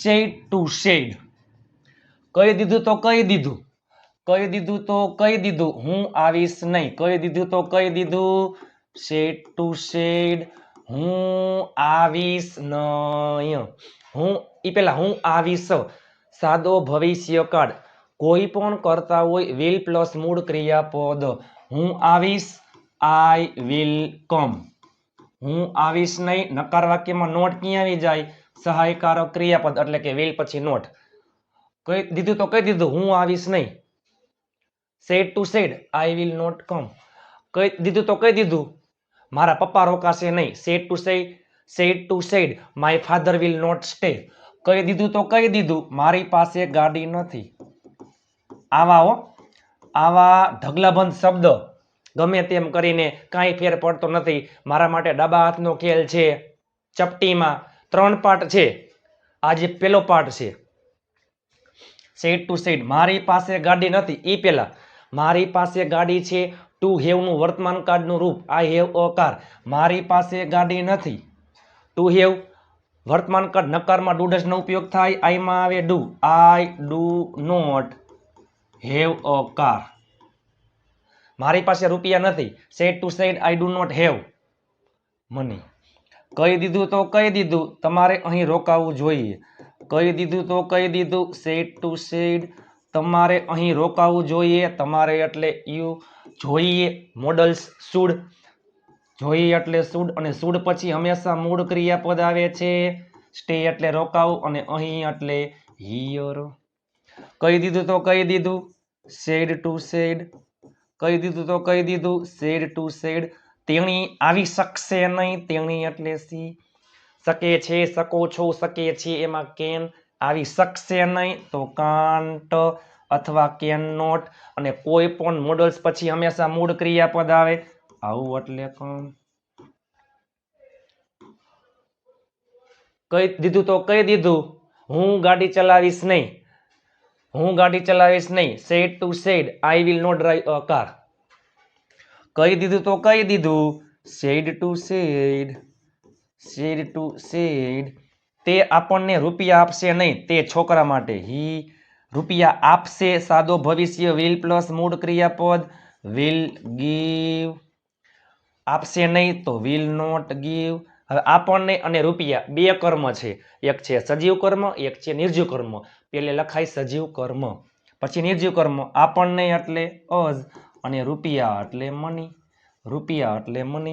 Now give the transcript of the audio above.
Shade to shade કહી દીધું તો કહી દીધું. કહી દીધું તો કહી દીધું. હું આવીશ નહીં. કહી દીધું તો કહી દીધું. શેડ ટુ શેડ હું આવીશ નહીં. હું એ પેલા હું આવીશ. સાદો ભવિષ્ય કાળ કોઈ પણ કરતા હોય વિલ પ્લસ મૂળ ક્રિયાપદ. હું આવીશ. આઈ વિલ કમ હું આવીશ નહીં. નકાર વાક્યમાં નોટ ક્યાં આવી જાય? સહાયકારક ક્રિયાપદ એટલે કે વિલ પછી નોટ. કહી દીધું તો કહી દીધું, હું આવીશ નહીં. Said to said I will not come કહી દીધું તો કહી દીધું, મારા પપ્પા રોકાશે નહીં. Said to said said to said my father will not stay કહી દીધું તો કહી દીધું, મારી પાસે ગાડી નથી. આવા આવા ઢગલાબંધ શબ્દ. ગમે તેમ કરીને કાંઈ ફેર પડતો નથી. મારા માટે ડાબા હાથનો ખેલ છે. ચપટીમાં ત્રણ પાર્ટ છે. આ જે પેલો પાર્ટ છે સેટ ટુ સેડ મારી પાસે ગાડી નથી એ પહેલાં મારી પાસે ગાડી છે ટુ હેવનું વર્તમાન કાળનું રૂપ આઈ હેવ અ કાર મારી પાસે ગાડી નથી ટુ હેવ વર્તમાન કાળ નકારમાં ડુડસનો ઉપયોગ થાય આઈમાં આવે do I do not have a car મારી પાસે રૂપિયા નથી set to said I do not have money કહી દીધું તો કહી દીધું. તમારે અહીં રોકાવું જોઈએ. કહી દીધું તો કહી દીધું. સેડ ટુ સેડ તમારે અહીં રોકાવું જોઈએ. તમારે એટલે યુ જોઈએ મોડલ્સ સૂડ. જોઈએ એટલે સૂડ અને સૂડ પછી હંમેશા મૂળ ક્રિયાપદ આવે છે. સ્ટે એટલે રોકાવું અને અહીં એટલે હિયર કહી દીધું તો કહી દીધું. સેડ ટુ સેડ કહી દીધું તો કહી દીધું. સેડ ટુ સેડ તેણી આવી શકશે નહીં, તેણી એટલે સી શકે છે, શકો છો, શકે છે, એમાં કેન આવી શકશે નહીં, તો કાન્ટ અથવા કેન નોટ અને કોઈ પણ મોડલ્સ પછી હંમેશા મૂળ ક્રિયાપદ આવે. આવું એટલે કહી દીધું તો કહી દીધું. હું ગાડી ચલાવીશ નહીં. હું ગાડી ચલાવીશ નહીં. Said to said I will not drive a car કહી દીધું તો કહી દીધું. Shed to said shed to shed તે આપણને રૂપિયા આપશે નહીં, તે છોકરા માટે. હી, રૂપિયા આપશે સાદો ભવિષ્ય વિલ પ્લસ મૂળ ક્રિયાપદ. વિલ ગીવ આપશે નહીં તો વિલ નોટ ગીવ હવે આપણને અને રૂપિયા બે કર્મ છે. એક છે સજીવ કર્મ, એક છે નિર્જીવ કર્મ. પેલે લખાય સજીવ કર્મ. પછી નિર્જીવ કર્મ. આપણને એટલે અજ. અને રૂપિયા એટલે મની રૂપિયા એટલે મની